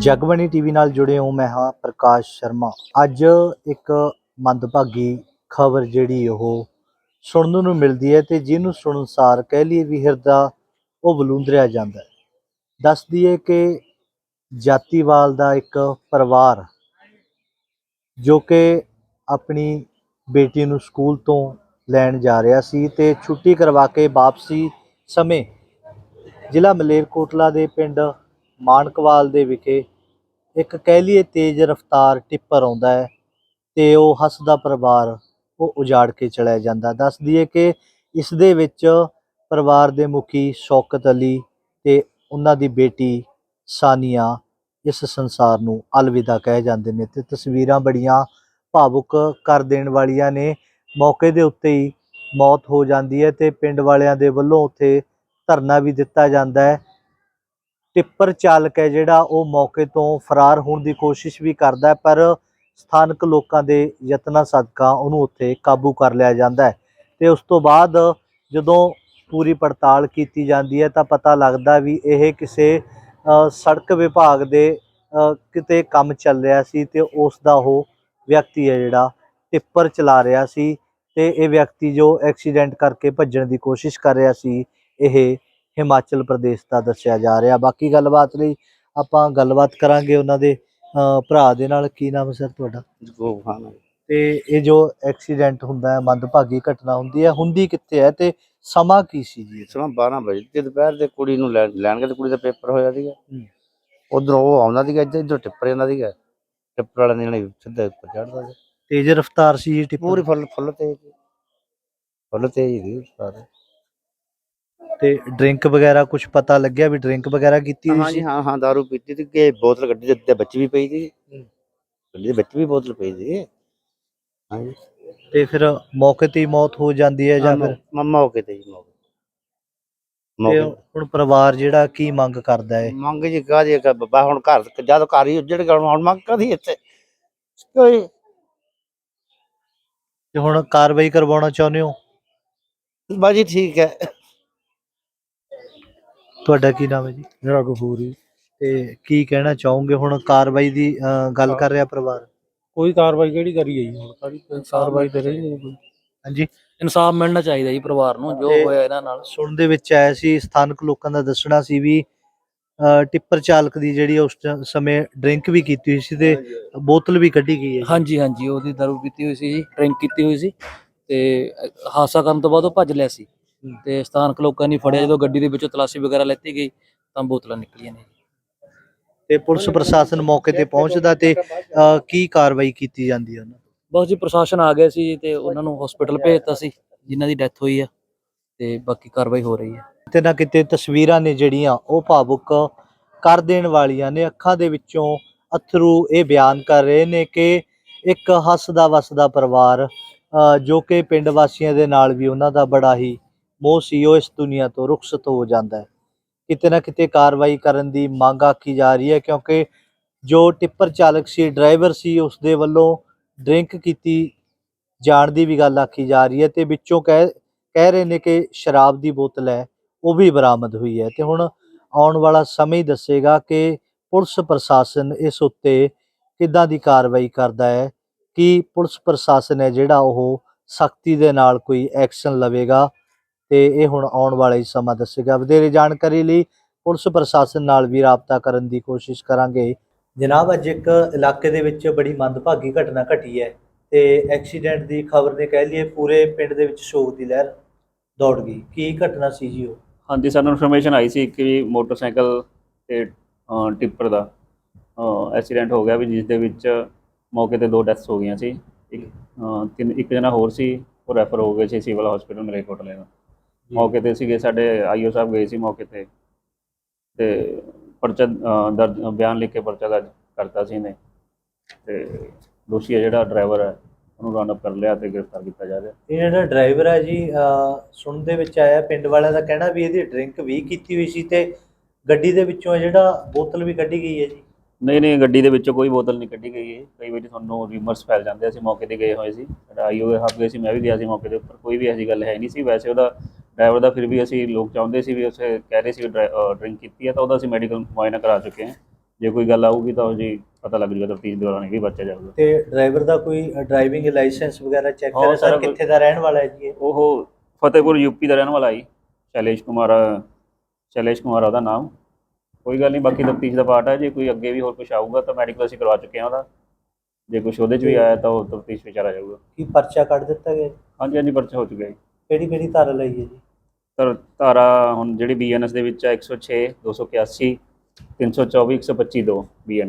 Jagbani TV ਨਾਲ ਜੁੜੇ ਹੋ ਮੈਂ ਹਾਂ ਪ੍ਰਕਾਸ਼ ਸ਼ਰਮਾ। ਅੱਜ ਇੱਕ ਮੰਦਭਾਗੀ ਖਬਰ ਜਿਹੜੀ ਉਹ ਸੁਣਨ ਨੂੰ ਮਿਲਦੀ ਹੈ ਤੇ ਜਿਹਨੂੰ ਸੁਣਨਸਾਰ ਕਹਿ ਲਈਏ ਵੀ ਹਿਰਦਾ ਉਹ ਬਲੂੰਦਰਿਆ ਜਾਂਦਾ ਹੈ। ਦੱਸ ਦਈਏ ਕਿ ਜਾਤੀਵਾਲ ਦਾ ਇੱਕ ਪਰਿਵਾਰ ਜੋ ਕਿ ਆਪਣੀ ਬੇਟੀ ਨੂੰ ਸਕੂਲ ਤੋਂ ਲੈਣ ਜਾ ਰਿਹਾ ਸੀ ਤੇ ਛੁੱਟੀ ਕਰਵਾ ਕੇ ਵਾਪਸੀ ਸਮੇਂ ਜ਼ਿਲ੍ਹਾ ਮਲੇਰਕੋਟਲਾ ਦੇ ਪਿੰਡ ਮਾਨਕਵਾਲ ਦੇ ਵਿਖੇ ਇੱਕ ਕਹਿ ਲਈਏ ਤੇਜ਼ ਰਫ਼ਤਾਰ ਟਿੱਪਰ ਆਉਂਦਾ ਹੈ ਤੇ ਉਹ ਹੱਸਦਾ ਪਰਿਵਾਰ ਉਹ ਉਜਾੜ ਕੇ ਚਲਾ ਜਾਂਦਾ। ਦੱਸ ਦਈਏ ਕਿ ਇਸ ਦੇ ਵਿੱਚ ਪਰਿਵਾਰ ਦੇ ਮੁਖੀ ਸ਼ੌਕਤ ਅਲੀ ਤੇ ਉਹਨਾਂ ਦੀ ਬੇਟੀ ਸਾਨੀਆ ਇਸ ਸੰਸਾਰ ਨੂੰ ਅਲਵਿਦਾ ਕਹਿ ਜਾਂਦੇ ਨੇ ਤੇ ਤਸਵੀਰਾਂ ਬੜੀਆਂ ਭਾਵੁਕ ਕਰ ਦੇਣ ਵਾਲੀਆਂ ਨੇ। ਮੌਕੇ ਦੇ ਉੱਤੇ ਹੀ ਮੌਤ ਹੋ ਜਾਂਦੀ ਹੈ ਤੇ ਪਿੰਡ ਵਾਲਿਆਂ ਦੇ ਵੱਲੋਂ ਉੱਥੇ ਧਰਨਾ ਵੀ ਦਿੱਤਾ ਜਾਂਦਾ ਹੈ। ਟਿੱਪਰ ਚਾਲਕ ਹੈ ਜਿਹੜਾ ਉਹ ਮੌਕੇ ਤੋਂ ਫਰਾਰ ਹੋਣ ਦੀ ਕੋਸ਼ਿਸ਼ ਵੀ ਕਰਦਾ ਪਰ ਸਥਾਨਕ ਲੋਕਾਂ ਦੇ ਯਤਨਾਂ ਸਦਕਾ ਉਹਨੂੰ ਉੱਥੇ ਕਾਬੂ ਕਰ ਲਿਆ ਜਾਂਦਾ ਹੈ ਤੇ ਉਸ ਤੋਂ ਬਾਅਦ ਜਦੋਂ ਪੂਰੀ ਪੜਤਾਲ ਕੀਤੀ ਜਾਂਦੀ ਹੈ ਤਾਂ ਪਤਾ ਲੱਗਦਾ ਵੀ ਇਹ ਕਿਸੇ ਸੜਕ ਵਿਭਾਗ ਦੇ ਕਿਤੇ ਕੰਮ ਚੱਲ ਰਿਹਾ ਸੀ ਤੇ ਉਸ ਦਾ ਉਹ ਵਿਅਕਤੀ ਹੈ ਜਿਹੜਾ ਟਿੱਪਰ ਚਲਾ ਰਿਹਾ ਸੀ ਤੇ ਇਹ ਵਿਅਕਤੀ ਜੋ ਐਕਸੀਡੈਂਟ ਕਰਕੇ ਭੱਜਣ ਦੀ ਕੋਸ਼ਿਸ਼ ਕਰ ਰਿਹਾ ਸੀ, ਇਹ ਹਿਮਾਚਲ ਪ੍ਰਦੇਸ਼ ਦਾ ਦੱਸਿਆ ਜਾ ਰਿਹਾ। ਬਾਕੀ ਗੱਲਬਾਤ ਲਈ ਆਪਾਂ ਗੱਲਬਾਤ ਕਰਾਂਗੇ ਉਹਨਾਂ ਦੇ ਭਰਾ ਦੇ ਨਾਲ। ਕੀ ਨਾਮ ਸਰ ਤੁਹਾਡਾ? ਖਾਣਾ ਤੇ ਇਹ ਜੋ ਐਕਸੀਡੈਂਟ ਹੁੰਦਾ ਹੈ ਮੰਦਭਾਗੀ ਘਟਨਾ ਹੁੰਦੀ ਹੈ ਹੁੰਦੀ ਕਿੱਥੇ ਹੈ ਤੇ ਸਮਾਂ ਕੀ ਸੀ ਜੀ? ਸਮਾਂ 12 ਵਜੇ ਤੇ ਦੁਪਹਿਰ ਦੇ ਕੁੜੀ ਨੂੰ ਲੈਣ ਗਏ ਤੇ ਕੁੜੀ ਦਾ ਪੇਪਰ ਹੋਇਆ ਸੀਗਾ। ਉਧਰੋਂ ਉਹ ਆਉਂਦਾ ਸੀਗਾ ਇੱਧਰ ਇੱਧਰ ਟਿੱਪਰ ਜਾਂਦਾ ਸੀਗਾ। ਟਿੱਪਰ ਵਾਲੇ ਨੇ ਸਿੱਧਾ ਉੱਪਰ ਚੜਦਾ ਸੀ। ਤੇਜ਼ ਰਫ਼ਤਾਰ ਸੀ ਜੀ ਟਿੱਪਰ। ਪੂਰੀ ਫੁੱਲ ਫੁੱਲ ਤੇ ਫੁੱਲ ਤੇ ਹੀ ਸੀ ਸਾਰੇ। ਤੇ ਡਰਿੰਕ ਵਗੈਰਾ ਕੁਝ ਪਤਾ ਲੱਗਿਆ ਵੀ ਡਰਿੰਕ ਵਗੈਰਾ ਕੀਤੀ ਹੋਈ ਹਾਂ ਸੀ? ਜੀ ਹਾਂ ਹਾਂ ਦਾਰੂ ਪੀਤੀ ਤੇ ਕਿ ਬੋਤਲ ਗੱਡੀ ਦੇ ਉੱਤੇ ਵਿੱਚ ਵੀ ਪਈ ਸੀ। ਦੇ ਵਿੱਚ ਵੀ ਬੋਤਲ ਪਈ ਸੀ। ਹਾਂ ਜੀ ਤੇ ਫਿਰ ਮੌਕੇ ਤੇ ਹੀ ਮੌਤ ਹੋ ਜਾਂਦੀ ਹੈ ਜਾਂ ਫਿਰ? ਮੰਮਾ ਹੋ ਕੇ ਤੇ ਜੀ ਮੌਕੇ ਤੇ। ਮੌਕੇ ਹੁਣ ਪਰਿਵਾਰ ਜਿਹੜਾ ਕੀ ਮੰਗ ਕਰਦਾ ਹੈ? ਮੰਗ ਜੀ ਕਾਹਦੀ ਕਿ ਬਾਬਾ ਹੁਣ ਘਰ ਜਦ ਘਰ ਹੀ ਉੱਜੜ ਗਿਆ ਹੁਣ ਮੰਗ ਕਾਹਦੀ ਇੱਥੇ? ਕੋਈ ਤੇ ਹੁਣ ਕਾਰਵਾਈ ਕਰਵਾਉਣਾ ਚਾਹੁੰਦੇ ਹੋ? ਬਾਜੀ ਠੀਕ ਹੈ। ਤੁਹਾਡਾ ਕੀ ਨਾਮ ਹੈ ਜੀ? ਮੇਰਾ ਗਫੂਰ ਜੀ। ਤੇ ਕੀ ਕਹਿਣਾ ਚਾਹੋਗੇ? ਹੁਣ ਕਾਰਵਾਈ ਦੀ ਅ, ਗੱਲ ਕਰ ਰਿਹਾ ਪਰਿਵਾਰ। ਕੋਈ ਕਾਰਵਾਈ ਕਿਹੜੀ ਕਰੀ ਗਈ ਹੁਣ ਸਾਡੀ ਕੋਈ ਕਾਰਵਾਈ ਤੇ ਰਹੀ ਨਹੀਂ ਕੋਈ। ਹਾਂਜੀ। ਇਨਸਾਫ ਮਿਲਣਾ ਚਾਹੀਦਾ ਜੀ ਪਰਿਵਾਰ ਨੂੰ ਜੋ ਤੇ- ਹੋਇਆ ਇਹਨਾਂ ਨਾਲ। ਸੁਣਨ ਦੇ ਵਿੱਚ ਆਇਆ ਸੀ ਸਥਾਨਕ ਲੋਕਾਂ ਦਾ ਦੱਸਣਾ ਸੀ ਵੀ ਅ, ਟਿੱਪਰ ਚਾਲਕ ਦੀ ਜਿਹੜੀ ਉਸ ਟ- ਸਮੇਂ ਡਰਿੰਕ ਵੀ ਕੀਤੀ ਹੋਈ ਸੀ ਤੇ ਬੋਤਲ ਵੀ ਕੱਢੀ ਗਈ ਹੈ ਜੀ। ਹਾਂਜੀ ਹਾਂਜੀ ਉਹਦੀ ਦਾਰੂ ਪੀਤੀ ਹੋਈ ਸੀ ਜੀ ਡਰਿੰਕ ਕੀਤੀ ਹੋਈ ਸੀ ਤੇ ਅ, ਹਾਦਸਾ ਕਰਨ ਤੋਂ ਬਾਅਦ ਉਹ ਭੱਜ ਲਿਆ ਸੀ। ਹੂੰ। ਤੇ ਸਥਾਨਕ ਲੋਕਾਂ ਨੇ ਫੜਿਆ ਜਦੋਂ ਗੱਡੀ ਦੇ ਵਿੱਚੋਂ ਤਲਾਸ਼ੀ ਵਗੈਰਾ ਲੈਤੀ ਗਈ ਤਾਂ ਬੋਤਲਾਂ ਨਿਕਲੀਆਂ ਨੇ। ਤੇ ਪੁਲਿਸ ਪ੍ਰਸ਼ਾਸਨ ਮੌਕੇ ਤੇ ਪਹੁੰਚਦਾ ਤੇ ਕੀ ਕਾਰਵਾਈ ਕੀਤੀ ਜਾਂਦੀ ਹੈ ਉਹਨਾਂ ਬਹੁਤ ਜੀ ਪ੍ਰਸ਼ਾਸਨ ਆ ਗਿਆ ਸੀ ਤੇ ਉਹਨਾਂ ਨੂੰ ਹਸਪੀਟਲ ਭੇਜਤਾ ਸੀ ਜਿਨ੍ਹਾਂ ਦੀ ਡੈਥ ਹੋਈ ਆ ਤੇ ਬਾਕੀ ਕਾਰਵਾਈ ਹੋ ਰਹੀ ਹੈ। ਕਿਤੇ ਨਾ ਕਿਤੇ ਤਸਵੀਰਾਂ ਨੇ ਜਿਹੜੀਆਂ ਉਹ ਭਾਵੁਕ ਕਰ ਦੇਣ ਵਾਲੀਆਂ ਨੇ। ਅੱਖਾਂ ਦੇ ਵਿੱਚੋਂ ਅਥਰੂ ਇਹ ਬਿਆਨ ਕਰ ਰਹੇ ਨੇ ਕਿ ਇੱਕ ਹੱਸਦਾ ਵਸਦਾ ਪਰਿਵਾਰ ਅ, ਜੋ ਕਿ ਪਿੰਡ ਵਾਸੀਆਂ ਦੇ ਨਾਲ ਵੀ ਉਹਨਾਂ ਦਾ ਬੜਾ ਹੀ ਮੋਹ ਸੀ, ਉਹ ਇਸ ਦੁਨੀਆ ਤੋਂ ਰੁਖਸਤ ਹੋ ਜਾਂਦਾ ਹੈ। ਕਿਤੇ ਨਾ ਕਿਤੇ ਕਾਰਵਾਈ ਕਰਨ ਦੀ ਮੰਗ ਆਖੀ ਜਾ ਰਹੀ ਹੈ, ਕਿਉਂਕਿ ਜੋ ਟਿੱਪਰ ਚਾਲਕ ਸੀ, ਡਰਾਈਵਰ ਸੀ ਉਸ ਦੇ ਵੱਲੋਂ ਡਰਿੰਕ ਕੀਤੀ ਜਾਣ ਦੀ ਵੀ ਗੱਲ ਆਖੀ ਜਾ ਰਹੀ ਹੈ ਤੇ ਵਿੱਚੋਂ ਕਹਿ ਕਹਿ ਰਹੇ ਨੇ ਕਿ ਸ਼ਰਾਬ ਦੀ ਬੋਤਲ ਹੈ, ਉਹ ਵੀ ਬਰਾਮਦ ਹੋਈ ਹੈ। ਤੇ ਹੁਣ ਆਉਣ ਵਾਲਾ ਸਮਾਂ ਹੀ ਦੱਸੇਗਾ ਕਿ ਪੁਲਿਸ ਪ੍ਰਸ਼ਾਸਨ ਇਸ ਉੱਤੇ ਕਿੱਦਾਂ ਦੀ ਕਾਰਵਾਈ ਕਰਦਾ ਹੈ, ਕਿ ਪੁਲਿਸ ਪ੍ਰਸ਼ਾਸਨ ਹੈ ਜਿਹੜਾ ਉਹ ਸਖਤੀ ਦੇ ਨਾਲ ਕੋਈ ਐਕਸ਼ਨ ਲਵੇਗਾ। ਤੇ ਇਹ ਹੁਣ ਆਉਣ ਵਾਲਾ ਹੀ ਸਮਾਂ ਦੱਸੇਗਾ। ਵਧੇਰੇ ਜਾਣਕਾਰੀ ਲਈ ਪੁਲਿਸ ਪ੍ਰਸ਼ਾਸਨ ਨਾਲ ਵੀ ਰਾਬਤਾ ਕਰਨ ਦੀ ਕੋਸ਼ਿਸ਼ ਕਰਾਂਗੇ। ਜਨਾਬ, ਅੱਜ ਇੱਕ ਇਲਾਕੇ ਦੇ ਵਿੱਚ ਬੜੀ ਮੰਦਭਾਗੀ ਘਟਨਾ ਘਟੀ ਹੈ ਤੇ ਐਕਸੀਡੈਂਟ ਦੀ ਖਬਰ ਨੇ ਕਹਿ ਲਈਏ ਪੂਰੇ ਪਿੰਡ ਦੇ ਵਿੱਚ ਸ਼ੋਕ ਦੀ ਲਹਿਰ ਦੌੜ ਗਈ। ਕੀ ਘਟਨਾ ਸੀ ਜੀ ਉਹ? ਹਾਂਜੀ, ਸਾਨੂੰ ਇਨਫੋਰਮੇਸ਼ਨ ਆਈ ਸੀ ਕਿ ਵੀ ਮੋਟਰਸਾਈਕਲ ਤੇ ਟਿੱਪਰ ਦਾ ਐਕਸੀਡੈਂਟ ਹੋ ਗਿਆ ਵੀ ਜਿਸ ਦੇ ਵਿੱਚ ਮੌਕੇ ਤੇ ਦੋ ਡੈਥਸ ਹੋ ਗਈਆਂ ਸੀ। ਇੱਕ ਤਿੰਨ, ਇੱਕ ਜਣਾ ਹੋਰ ਸੀ, ਉਹ ਰੈਫਰ ਹੋ ਗਏ ਸੀ ਸਿਵਲ ਹਸਪੀਟਲ ਮਲੇਰਕੋਟਲੇ ਦਾ ਮੌਕੇ ਤੇ ਸੀਗੇ ਸਾਡੇ ਆਈਓ ਸਾਹਿਬ ਗਏ ਸੀ ਮੌਕੇ ਤੇ। ਤੇ ਪਰਚਾ ਦਰਜ ਬਿਆਨ ਲਿਖ ਕੇ ਪਰਚਾ ਦਰਜ ਕਰਤਾ ਸੀ ਨੇ ਤੇ ਦੋਸ਼ੀ ਹੈ ਜਿਹੜਾ ਡਰਾਈਵਰ ਹੈ ਉਹਨੂੰ ਰਨ ਅਪ ਕਰ ਲਿਆ ਤੇ ਗ੍ਰਿਫਤਾਰ ਕੀਤਾ ਜਾ ਰਿਹਾ। ਇਹ ਜਿਹੜਾ ਡਰਾਈਵਰ ਹੈ ਜੀ ਸੁਣਨ ਦੇ ਵਿੱਚ ਆਇਆ ਪਿੰਡ ਵਾਲਿਆਂ ਦਾ ਕਹਿਣਾ ਵੀ ਇਹਦੀ ਡਰਿੰਕ ਵੀ ਕੀਤੀ ਹੋਈ ਸੀ ਤੇ ਗੱਡੀ ਦੇ ਵਿੱਚੋਂ ਜਿਹੜਾ ਬੋਤਲ ਵੀ ਕੱਢੀ ਗਈ ਹੈ ਜੀ। ਨਹੀਂ ਨਹੀਂ ਗੱਡੀ ਦੇ ਵਿੱਚੋਂ ਕੋਈ ਬੋਤਲ ਨਹੀਂ ਕੱਢੀ ਗਈ ਹੈ। ਕਈ ਵਾਰੀ ਤੁਹਾਨੂੰ ਰਿਮਰਸ ਫੈਲ ਜਾਂਦੇ ਅਸੀਂ ਮੌਕੇ ਤੇ ਗਏ ਹੋਏ ਸੀ। ਸਾਡਾ ਆਈਓ ਹੱਬ ਗਏ ਸੀ ਮੈਂ ਵੀ ਗਿਆ ਸੀ ਮੌਕੇ ਦੇ ਉੱਪਰ। ਕੋਈ ਵੀ ਐਸੀ ਗੱਲ ਹੈ ਨਹੀਂ ਸੀ। ਵੈਸੇ ਉਹਦਾ ਡਰਾਈਵਰ ਦਾ ਫਿਰ ਵੀ ਅਸੀਂ ਲੋਕ ਚਾਹੁੰਦੇ ਸੀ ਵੀ ਉਸੇ ਕਹਿ ਰਹੇ ਸੀ ਡਰਿੰਕ ਕੀਤੀ ਹੈ ਤਾਂ ਉਹਦਾ ਅਸੀਂ ਮੈਡੀਕਲ ਮੁਆਇਨਾ ਕਰਾ ਚੁੱਕੇ ਹਾਂ। ਜੇ ਕੋਈ ਗੱਲ ਆਊਗੀ ਤਾਂ ਉਹ ਜੀ ਪਤਾ ਲੱਗ ਜੂਗਾ ਤਫਤੀਸ਼ ਦੌਰਾਨ ਹੀ ਵੀ ਬੱਚਾ ਜਾਊਗਾ। ਤੇ ਡਰਾਈਵਰ ਦਾ ਕੋਈ ਡਰਾਈਵਿੰਗ ਲਾਇਸੈਂਸ ਵਗੈਰਾ ਚੈੱਕ ਹਾਂ, ਕਰਿਆ ਸਰ ਕਿੱਥੇ ਦਾ ਰਹਿਣ ਵਾਲਾ ਹੈ ਜੀ ਇਹ? ਉਹ ਫਤਿਹਪੁਰ ਯੂਪੀ ਦਾ ਰਹਿਣ ਵਾਲਾ ਜੀ ਸ਼ੈਲੇਸ਼ ਕੁਮਾਰ ਸ਼ੈਲੇਸ਼ ਕੁਮਾਰ ਉਹਦਾ ਨਾਮ। ਕੋਈ ਗੱਲ ਨਹੀਂ ਬਾਕੀ ਤਫਤੀਸ਼ ਦਾ ਪਾਰਟ ਹੈ ਜੇ ਕੋਈ ਅੱਗੇ ਵੀ ਹੋਰ ਕੁਝ ਆਊਗਾ ਤਾਂ ਮੈਡੀਕਲ ਅਸੀਂ ਕਰਵਾ ਚੁੱਕੇ ਹਾਂ ਉਹਦਾ। ਜੇ ਕੁਝ ਉਹਦੇ 'ਚ ਵੀ ਆਇਆ ਤਾਂ ਉਹ ਤਫਤੀਸ਼ ਵਿੱਚ ਆ ਜਾਊਗਾ। ਕੀ ਪਰਚਾ ਕੱਢ ਦਿੱਤਾ ਗਿਆ ਜੀ? ਹਾਂਜੀ ਹਾਂਜੀ ਪਰਚਾ ਹੋ ਚੁੱਕਿਆ ਜੀ। ਕਿਹੜੀ ਕਿਹੜੀ ਧਾਰਾ ਲਈ ਹੈ ਜੀ? ਧਰ ਧਾਰਾ ਹੁਣ ਜਿਹੜੀ ਬੀਐਨਐਸ ਦੇ ਵਿੱਚ ਆ 106 281 324 125 2 ਬੀਐਨ